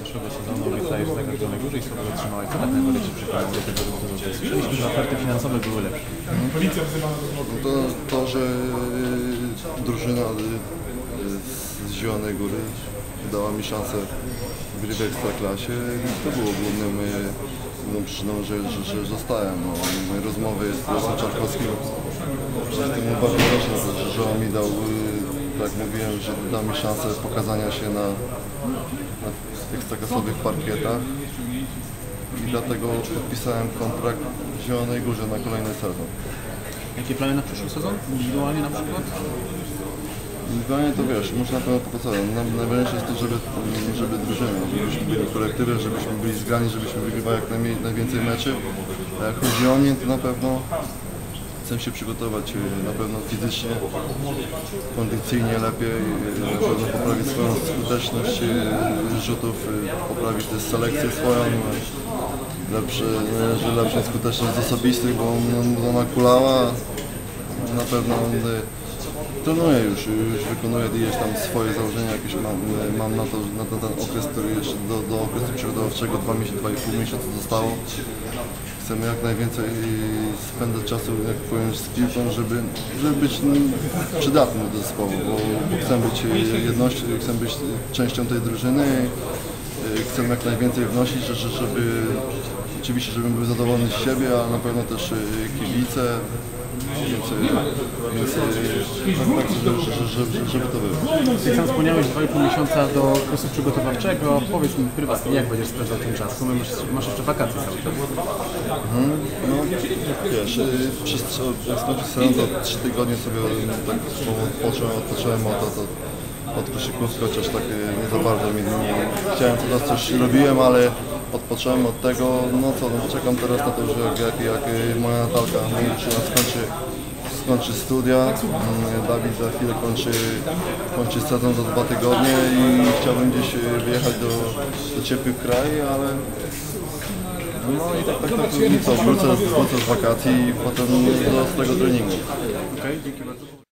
zeszłego sezonu obiecałeś tak jak na górze i sobie otrzymałeś. Co tak najbardziej Ci przypadło do tego roku? Słyszeliśmy, że oferty finansowe były lepsze. No to, to, że y, drużyna y, z Zielonej Góry dała mi szansę gry w Ekstraklasie, to było głównym, główną przyczyną, że, że, że zostałem. No, moje rozmowy z Losem Czarkowskim, jestem mu bardzo wdzięczny, że, że on mi dał, tak jak mówiłem, że dał mi szansę pokazania się na, na ekstraklasowych parkietach i dlatego podpisałem kontrakt w Zielonej Górze na kolejny sezon. Jakie plany na przyszły sezon? Indywidualnie na przykład? Indywidualnie to wiesz, muszę na pewno pokazać. Nam- Najważniejsze jest to, żeby, żeby drużyna, żebyśmy byli kolektywem, żebyśmy byli zgrani, żebyśmy wygrywali jak najmniej, najwięcej meczy. A jak chodzi o mnie, to na pewno chcę się przygotować y, na pewno fizycznie, kondycyjnie lepiej, y, na pewno poprawić swoją skuteczność y, rzutów, poprawić też selekcję swoją, lepsze, y, że lepszą skuteczność z osobistych, bo on- ona kulała. Na pewno Trenuję już, już wykonuję gdzieś tam swoje założenia, jakieś mam, mam na, to, na to, ten okres, który jeszcze do, do okresu przygotowawczego 2 miesiące, 2,5 miesiąca zostało. Chcemy jak najwięcej spędzać czasu, jak powiem, z piłką, żeby, żeby być mm, przydatnym do zespołu, bo, bo chcę być jednością, chcę być częścią tej drużyny, y, chcę jak najwięcej wnosić, że- że- żeby oczywiście, żebym był zadowolony z siebie, a na pewno też y, kibice, więc, więc żeby, żeby, żeby to było. Ty sam wspomniałeś 2,5 miesiąca do okresu przygotowawczego. Powiedz mi prywatnie, jak będziesz spędzał ten czas? Bo masz, masz jeszcze wakacje cały czas. No, wiesz, y, przez, jak skończył sezon, to trzy tygodnie sobie y, tak odpocząłem, odpocząłem od, od, od koszykówki, chociaż tak y, nie za bardzo mi nie, chciałem teraz coś robiłem, ale odpocząłem od tego, no co, no, czekam teraz na to, że jak, jak, jak moja Natalka, moja dziewczyna skończy, skończy studia, mm, Dawid za chwilę kończy, kończy sezon za dwa tygodnie i chciałbym gdzieś y, wyjechać do, do ciepłych krajów, ale no i tak, tak, tak, i co, wrócę, wrócę z wakacji i potem do tego treningu. Okej, dzięki bardzo.